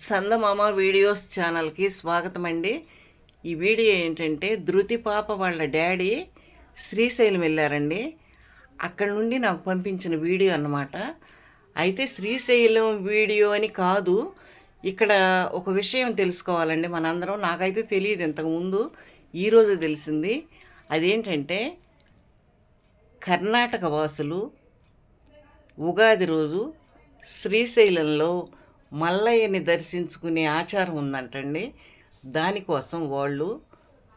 చందమామ videos ఛానల్కి స్వాగతం అండి ఈ వీడియో ఏంటంటే ధృతి పాప వాళ్ళ డాడీ శ్రీశైలం వెళ్ళారండి. అక్కడ నుండి నాకు పంపించిన వీడియో అన్నమాట. అయితే శ్రీశైలం వీడియో అని కాదు ఇక్కడ ఒక విషయం తెలుసుకోవాలండి మనందరం. నాకైతే తెలియదు ఇంతకుముందు ఈరోజు తెలిసింది. అదేంటంటే కర్ణాటక వాసులు ఉగాది రోజు శ్రీశైలంలో మల్లయ్యని దర్శించుకునే ఆచారం ఉందంటండి. దానికోసం వాళ్ళు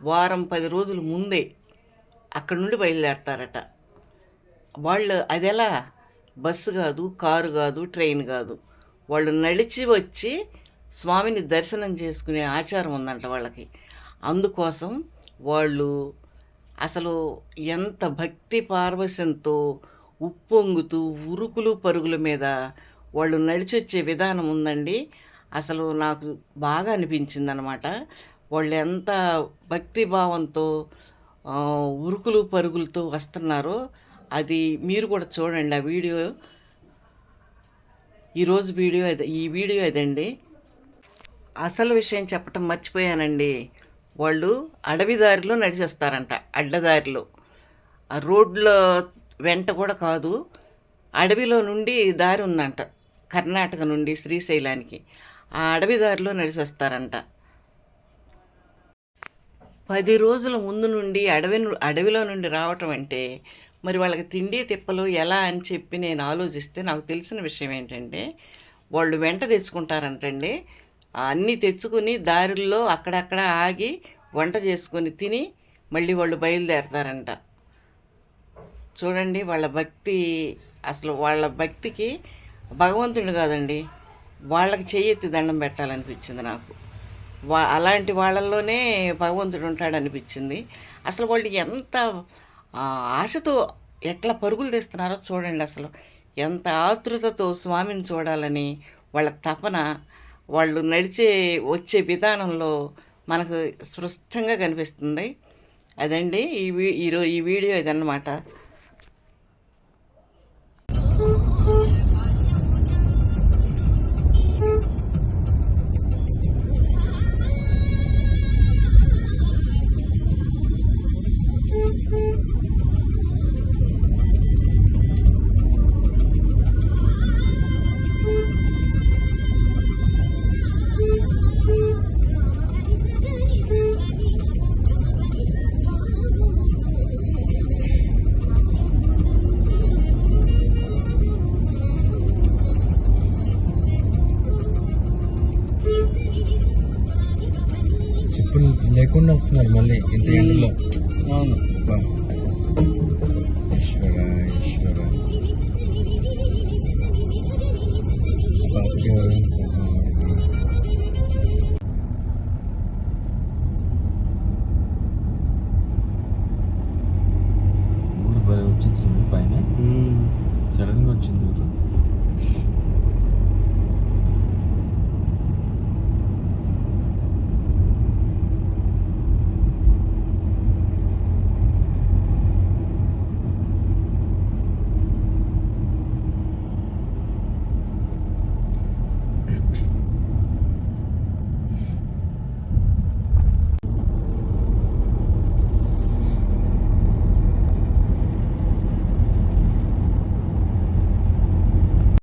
వారం పది రోజుల ముందే అక్కడ నుండి బయలుదేరతారట. వాళ్ళు అది ఎలా బస్సు కాదు కారు కాదు ట్రైన్ కాదు. వాళ్ళు నడిచి వచ్చి స్వామిని దర్శనం చేసుకునే ఆచారం ఉందంట వాళ్ళకి. అందుకోసం వాళ్ళు అసలు ఎంత భక్తి పార్వశంతో ఉప్పొంగుతూ ఉరుకులు పరుగుల మీద వాళ్ళు నడిచి వచ్చే విధానం ఉందండి. అసలు నాకు బాగా అనిపించింది అనమాట వాళ్ళు ఎంత భక్తి భావంతో ఉరుకులు పరుగులతో వస్తున్నారో అది మీరు కూడా చూడండి ఆ వీడియో. ఈరోజు వీడియో అది ఈ వీడియో అదండి. అసలు విషయం చెప్పటం మర్చిపోయానండి. వాళ్ళు అడవి దారిలో నడిచొస్తారంట అడ్డదారిలో. రోడ్ల వెంట కూడా కాదు అడవిలో నుండి దారి ఉందంట. కర్ణాటక నుండి శ్రీశైలానికి. ఆ అడవి దారిలో నడిచి వస్తారంట పది రోజుల ముందు నుండి అడవి అడవిలో నుండి రావటం అంటే మరి వాళ్ళకి తిండి తిప్పలు ఎలా అని చెప్పి నేను ఆలోచిస్తే నాకు తెలిసిన విషయం ఏంటంటే వాళ్ళు వెంట తెచ్చుకుంటారంటండి. అన్నీ తెచ్చుకుని దారిలో అక్కడక్కడ ఆగి వంట చేసుకొని తిని మళ్ళీ వాళ్ళు బయలుదేరతారంట. చూడండి వాళ్ళ భక్తి అసలు వాళ్ళ భక్తికి భగవంతుడు కాదండి. వాళ్ళకి చెయ్యెత్తి దండం పెట్టాలనిపించింది నాకు. వా అలాంటి వాళ్ళల్లోనే భగవంతుడు ఉంటాడు అనిపించింది అసలు వాళ్ళు ఎంత ఆశతో ఎట్లా పరుగులు తీస్తున్నారో చూడండి అసలు. ఎంత ఆతృతతో స్వామిని చూడాలని వాళ్ళ తపన వాళ్ళు నడిచే వచ్చే విధానంలో మనకు స్పష్టంగా కనిపిస్తుంది. అదండి ఈ వీ ఈరో ఈ వీడియో ఇదన్నమాట. నడుచుకుంటూ వస్తున్నారు మళ్ళీ ఇంత ఎండలో అవును. ఈశ్వర ఈశ్వర. ఊరు భలే వచ్చింది పైన. సడన్గా వచ్చింది ఊరు.